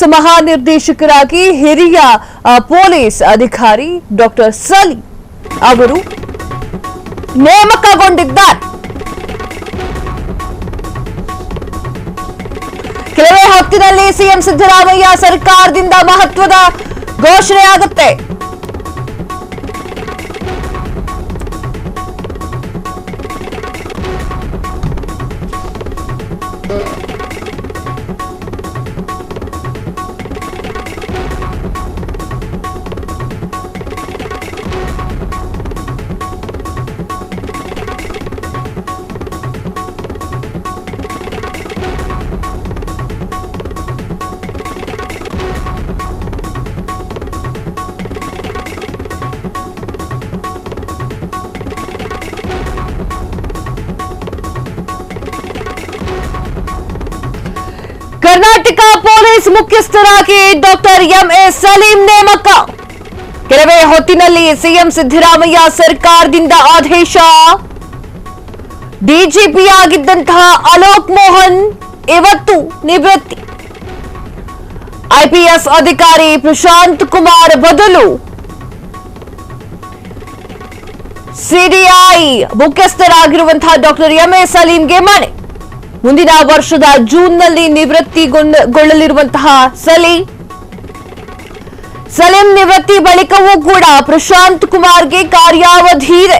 Police ಮಹಾನಿರ್ದೇಶಕರಾಗಿ ಹಿರಿಯ police ಅಧಿಕಾರಿ doctor ಸಲಿ ಅವರು ನೇಮಕಗೊಂಡಿದ್ದಾರೆ. ಕೆಲವೇ ಹೊತ್ತಿನಲ್ಲಿ ಸಿಎಂ ಸಿದ್ದರಾಮಯ್ಯ ಸರ್ಕಾರದಿಂದ ಮಹತ್ವದ ಘೋಷಣೆ ಆಗುತ್ತೆ ಕರ್ನಾಟಕ ಪೊಲೀಸ್ ಮುಖ್ಯಸ್ಥರಾಗಿ ಡಾಕ್ಟರ್ ಎಂಎ ಸಲೀಂ ನೇಮಕ. ಕೆಲವೇ ಹೊತ್ತಿನಲ್ಲಿ ಸಿಎಂ ಸಿದ್ದರಾಮಯ್ಯ ಸರ್ಕಾರದಿಂದ ಆದೇಶ. ಡಿಜಿಪಿ ಆಗಿದ್ದಂತಹ ಅಲೋಕ್ ಮೋಹನ್ ಇವತ್ತು ನಿವೃತ್ತಿ. ಐಪಿಎಸ್ ಅಧಿಕಾರಿ ಪ್ರಶಾಂತ್ ಕುಮಾರ್ ಬದಲು. ಸಿಡಿಐ ಮುಖ್ಯಸ್ಥರಾಗಿರುವಂತಹ ಡಾಕ್ಟರ್ ಎಂಎ ಸಲೀಂಗೆ ಮನೆ ಮುಂದಿನ ವರ್ಷದ ಜೂನ್ನಲ್ಲಿ ನಿವೃತ್ತಿಗೊಳ್ಳಲಿರುವಂತಹ ಸಲೀಂ. ಸಲೀಂ ನಿವೃತ್ತಿ ಬಳಿಕವೂ ಕೂಡ ಪ್ರಶಾಂತ್ ಕುಮಾರ್ಗೆ ಕಾರ್ಯಾವಧಿ ಇದೆ.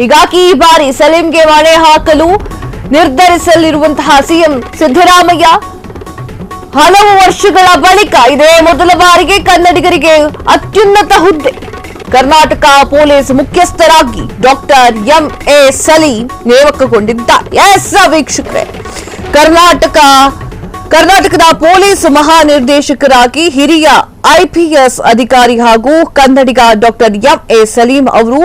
ಹೀಗಾಗಿ ಈ ಬಾರಿ ಸಲೀಂಗೆ ಮಣೆ ಹಾಕಲು ನಿರ್ಧರಿಸಲಿರುವಂತಹ ಸಿಎಂ ಸಿದ್ದರಾಮಯ್ಯ ಹಲವು ವರ್ಷಗಳ ಬಳಿಕ ಇದೇ ಮೊದಲ ಬಾರಿಗೆ ಕನ್ನಡಿಗರಿಗೆ ಅತ್ಯುನ್ನತ ಹುದ್ದೆ. ಕರ್ನಾಟಕ ಪೊಲೀಸ್ ಮುಖ್ಯಸ್ಥರಾಗಿ ಡಾಕ್ಟರ್ ಎಂ ಎ ಸಲೀಂ ನೇಮಕಗೊಂಡಿದ್ದಾರೆ. ಎಸ್ ವೀಕ್ಷಕರೇ, ಕರ್ನಾಟಕ, ಕರ್ನಾಟಕದ ಪೊಲೀಸ್ ಮಹಾನಿರ್ದೇಶಕರಾಗಿ ಹಿರಿಯ ಐಪಿಎಸ್ ಅಧಿಕಾರಿ ಹಾಗೂ Kannadiga doctor M A Salim ಅವರು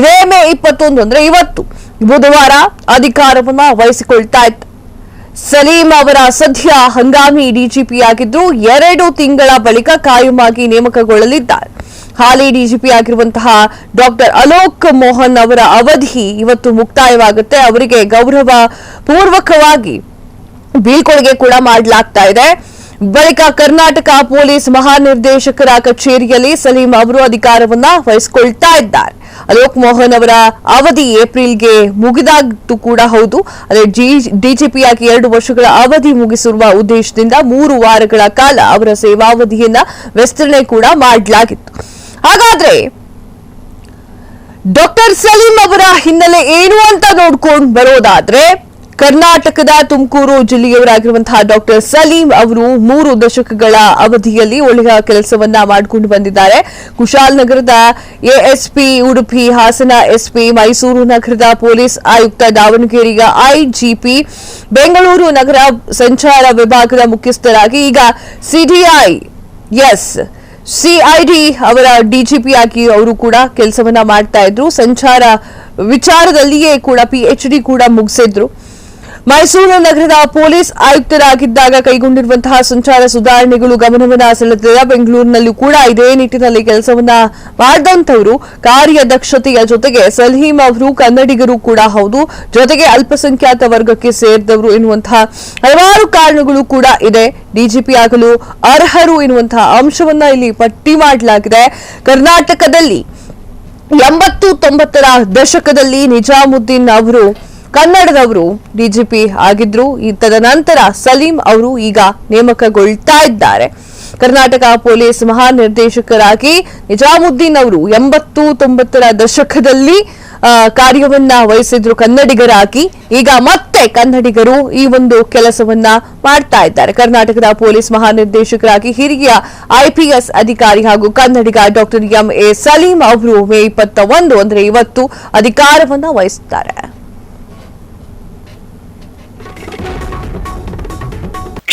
ಇದೇ ಮೇ ಇಪ್ಪತ್ತೊಂದು ಅಂದ್ರೆ ಇವತ್ತು ಬುಧವಾರ ಅಧಿಕಾರವನ್ನು ವಹಿಸಿಕೊಳ್ತಾ ಇತ್ತು ಸಲೀಂ ಅವರ ಸದ್ಯ ಹಂಗಾಮಿ ಡಿಜಿಪಿ ಆಗಿದ್ದು ಎರಡು ತಿಂಗಳ ಬಳಿಕ ಕಾಯಮಾಗಿ ನೇಮಕಗೊಳ್ಳಲಿದ್ದಾರೆ. ಹಾಲಿ ಡಿಜಿಪಿ ಆಗಿರುವಂತಹ ಡಾಕ್ಟರ್ ಅಲೋಕ್ ಮೋಹನ್ ಅವರ ಅವಧಿ ಇವತ್ತು ಮುಕ್ತಾಯವಾಗುತ್ತೆ. ಅವರಿಗೆ ಗೌರವ ಪೂರ್ವಕವಾಗಿ ಬೀಳ್ಕೊಡುಗೆ ಕೂಡ ಮಾಡಲಾಗ್ತಾ ಇದೆ. ಬಳಿಕ ಕರ್ನಾಟಕ ಪೊಲೀಸ್ ಮಹಾನಿರ್ದೇಶಕರ ಕಚೇರಿಯಲ್ಲಿ ಸಲೀಂ ಅವರು ಅಧಿಕಾರವನ್ನ ವಹಿಸಿಕೊಳ್ತಾ ಇದ್ದಾರೆ. ಅಲೋಕ್ ಮೋಹನ್ ಅವರ ಅವಧಿ ಏಪ್ರಿಲ್ಗೆ ಮುಗಿದಾದ್ದು ಕೂಡ ಹೌದು. ಅದೇ ಡಿಜಿಪಿಯಾಗಿ ಎರಡು ವರ್ಷಗಳ ಅವಧಿ ಮುಗಿಸಿರುವ ಉದ್ದೇಶದಿಂದ ಮೂರು ವಾರಗಳ ಕಾಲ ಅವರ ಸೇವಾವಧಿಯನ್ನ ವಿಸ್ತರಣೆ ಕೂಡ ಮಾಡಲಾಗಿತ್ತು. ಹಾಗಾದ್ರೆ ಡಾಕ್ಟರ್ ಸಲೀಂ ಅವರ ಹಿನ್ನೆಲೆ ಏನು ಅಂತ ನೋಡ್ಕೊಂಡು ಬರೋದಾದ್ರೆ ಕರ್ನಾಟಕದ ತುಮಕೂರು ಜಿಲ್ಲೆಯವರಾಗಿರುವಂತಹ ಡಾಕ್ಟರ್ ಸಲೀಂ ಅವರು ಮೂರು ದಶಕಗಳ ಅವಧಿಯಲ್ಲಿ ಒಳ್ಳೆಯ ಕೆಲಸವನ್ನ ಮಾಡಿಕೊಂಡು ಬಂದಿದ್ದಾರೆ. ಕುಶಾಲನಗರದ ಎಎಸ್ಪಿ, ಉಡುಪಿ ಹಾಸನ ಎಸ್ಪಿ, ಮೈಸೂರು ನಗರದ ಪೊಲೀಸ್ ಆಯುಕ್ತ ದಾವಣಗೆರೆಯ ಐಜಿಪಿ, ಬೆಂಗಳೂರು ನಗರ ಸಂಚಾರ ವಿಭಾಗದ ಮುಖ್ಯಸ್ಥರಾಗಿ ಈಗ ಸಿಡಿಐ ಎಸ್ ಸಿಐಡಿ ಅವರ ಡಿಜಿಪಿ ಆಗಿ ಅವರು ಕೂಡ ಕೆಲಸವನ್ನ ಮಾಡ್ತಾ ಇದ್ರು. ಸಂಚಾರ ವಿಚಾರದಲ್ಲಿಯೇ ಕೂಡ ಪಿಎಚ್ಡಿ ಕೂಡ ಮುಗಿಸಿದ್ರು. ಮೈಸೂರು ನಗರದ ಪೊಲೀಸ್ ಆಯುಕ್ತರಾಗಿದ್ದಾಗ ಕೈಗೊಂಡಿರುವಂತಹ ಸಂಚಾರ ಸುಧಾರಣೆಗಳು ಗಮನವನ್ನ ಸೆಳೆದಿದೆ. ಬೆಂಗಳೂರಿನಲ್ಲೂ ಕೂಡ ಇದೇ ನಿಟ್ಟಿನಲ್ಲಿ ಕೆಲಸವನ್ನ ಮಾಡಿದಂಥವರು. ಕಾರ್ಯದಕ್ಷತೆಯ ಜೊತೆಗೆ ಸಲೀಂ ಅವರು ಕನ್ನಡಿಗರು ಕೂಡ ಹೌದು. ಜೊತೆಗೆ ಅಲ್ಪಸಂಖ್ಯಾತ ವರ್ಗಕ್ಕೆ ಸೇರಿದವರು ಎನ್ನುವಂತಹ ಹಲವಾರು ಕಾರಣಗಳು ಕೂಡ ಇದೆ. ಡಿಜಿಪಿ ಆಗಲು ಅರ್ಹರು ಎನ್ನುವಂತಹ ಅಂಶವನ್ನ ಇಲ್ಲಿ ಪಟ್ಟಿ ಮಾಡಲಾಗಿದೆ. ಕರ್ನಾಟಕದಲ್ಲಿ ಎಂಬತ್ತು ತೊಂಬತ್ತರ ದಶಕದಲ್ಲಿ ನಿಜಾಮುದ್ದೀನ್ ಅವರು ಕನ್ನಡದವರು ಡಿಜಿಪಿ ಆಗಿದ್ರು. ತದನಂತರ ಸಲೀಂ ಅವರು ಈಗ ನೇಮಕಗೊಳ್ತಾ ಇದ್ದಾರೆ. ಕರ್ನಾಟಕ ಪೊಲೀಸ್ ಮಹಾನಿರ್ದೇಶಕರಾಗಿ ನಿಜಾಮುದ್ದೀನ್ ಅವರು ಎಂಬತ್ತು ತೊಂಬತ್ತರ ದಶಕದಲ್ಲಿ ಕಾರ್ಯವನ್ನ ವಹಿಸಿದ್ರು ಕನ್ನಡಿಗರಾಗಿ. ಈಗ ಮತ್ತೆ ಕನ್ನಡಿಗರು ಈ ಒಂದು ಕೆಲಸವನ್ನ ಮಾಡ್ತಾ ಇದ್ದಾರೆ. ಕರ್ನಾಟಕದ ಪೊಲೀಸ್ ಮಹಾನಿರ್ದೇಶಕರಾಗಿ ಹಿರಿಯ ಐಪಿಎಸ್ ಅಧಿಕಾರಿ ಹಾಗೂ Kannadiga doctor M A Salim ಅವರು ಮೇ ಇಪ್ಪತ್ತ ಒಂದು, ಅಂದ್ರೆ ಇವತ್ತು ಅಧಿಕಾರವನ್ನ ವಹಿಸುತ್ತಾರೆ